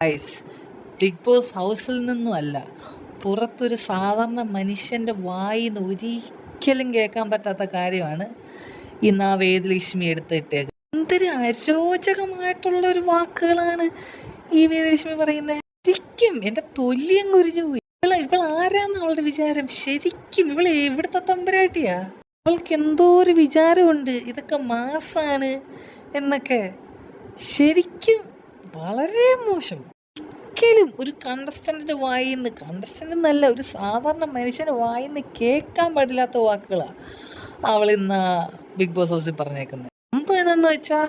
Guys big boss ഹൗസിൽ നിന്നുമല്ല പുറത്തൊരു സാധാരണ മനുഷ്യന്റെ വായിന്ന് ഒരിക്കലും കേൾക്കാൻ പറ്റാത്ത കാര്യമാണ് ഇന്ന് ആ വേദലക്ഷ്മി എടുത്തിട്ടേക്ക്. എന്തൊരു അരോചകമായിട്ടുള്ള ഒരു വാക്കുകളാണ് ഈ വേദലക്ഷ്മി പറയുന്നത്. ശരിക്കും എന്റെ തൊല്യം കുരിഞ്ഞു പോയി. ഇവള ഇവൾ ആരാന്ന് അവളുടെ വിചാരം? ശരിക്കും ഇവൾ എവിടുത്തെ തമ്പരാട്ടിയാ? അവൾക്ക് എന്തോ ഒരു വിചാരമുണ്ട്. ഇതൊക്കെ മാസാണ് എന്നൊക്കെ. ശരിക്കും വളരെ മോശം. ഒരിക്കലും ഒരു കണ്ടസ്റ്റന്റിന്റെ നിന്ന് കണ്ടസ്റ്റന്റ് എന്നല്ല ഒരു സാധാരണ മനുഷ്യന്റെ നിന്ന് കേൾക്കാൻ പാടില്ലാത്ത വാക്കുകളാണ് അവൾ ഇന്ന് ബിഗ് ബോസ് ഹൗസിൽ പറഞ്ഞേക്കുന്നത് മുമ്പ് എന്നു വെച്ചാൽ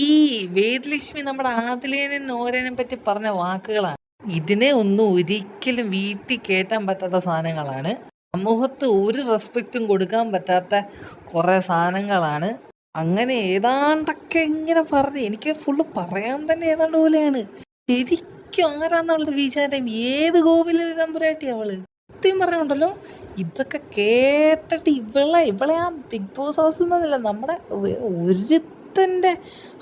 ഈ വേദലക്ഷ്മി നമ്മുടെ ആദിലേനും നോരനെ പറ്റി പറഞ്ഞ വാക്കുകളാണ് ഇതിനെ ഒന്നും ഒരിക്കലും വീട്ടിൽ കേട്ടാൻ പറ്റാത്ത സാധനങ്ങളാണ്. സമൂഹത്ത് ഒരു റെസ്പെക്റ്റും കൊടുക്കാൻ പറ്റാത്ത കുറേ സാധനങ്ങളാണ്. അങ്ങനെ ഏതാണ്ടൊക്കെ ഇങ്ങനെ പറഞ്ഞ് എനിക്ക് ഫുള്ള് പറയാൻ തന്നെ ഏതാണ്ട് പോലെയാണ്. ശരിക്കും ആരാന്നുള്ളത് വിചാരം? ഏത് കോവിലെ തമ്പുരാട്ടി അവൾ? സത്യം പറയുന്നുണ്ടല്ലോ ഇതൊക്കെ കേട്ടിട്ട് ഇവളെ ഇവളെ ആ ബിഗ് ബോസ് ഹൗസിൽ നിന്നല്ല നമ്മുടെ ഒരുത്തന്റെ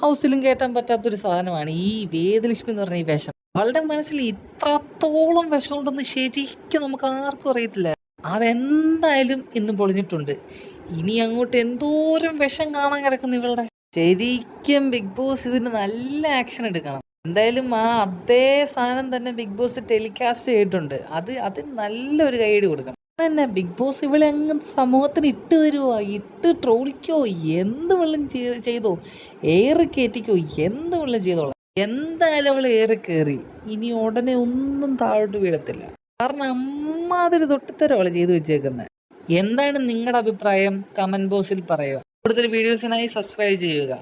ഹൗസിലും കേട്ടാൻ പറ്റാത്തൊരു സാധനമാണ് ഈ വേദലക്ഷ്മി എന്ന് പറഞ്ഞ ഈ വേഷം. അവളുടെ മനസ്സിൽ ഇത്രത്തോളം വിഷമുണ്ടെന്ന് ശരിക്കും നമുക്ക് ആർക്കും അറിയത്തില്ല. അതെന്തായാലും ഇന്ന് പൊളിഞ്ഞിട്ടുണ്ട്. ഇനി അങ്ങോട്ട് എന്തോരം വിഷം കാണാൻ കിടക്കുന്നു ഇവളുടെ. ശരിക്കും ബിഗ് ബോസ് ഇതിന് നല്ല ആക്ഷൻ എടുക്കണം. എന്തായാലും ആ അതേ സാധനം തന്നെ ബിഗ് ബോസ് ടെലികാസ്റ്റ് ചെയ്തിട്ടുണ്ട്. അത് അത് നല്ലൊരു കൈയ്യടി കൊടുക്കണം. തന്നെ ബിഗ് ബോസ് ഇവളെ അങ്ങ് സമൂഹത്തിന് ഇട്ട് തരുമോ ഇട്ട് ട്രോളിക്കോ? എന്ത് വെള്ളം ചെയ്- ചെയ്തോ? ഏറി കയറ്റിക്കോ എന്ത് വെള്ളം ചെയ്തോളാം? എന്തായാലും അവൾ ഏറി കയറി ഇനി ഉടനെ ഒന്നും താഴോട്ട് വീഴത്തില്ല. കാരണം അമ്മാതിരി തൊട്ടിത്തരവൾ ചെയ്തു വെച്ചേക്കുന്നത് എന്താണ് നിങ്ങളുടെ അഭിപ്രായം? കമന്റ് ബോക്സിൽ പറയുക. കൂടുതൽ വീഡിയോസിനായി സബ്സ്ക്രൈബ് ചെയ്യുക.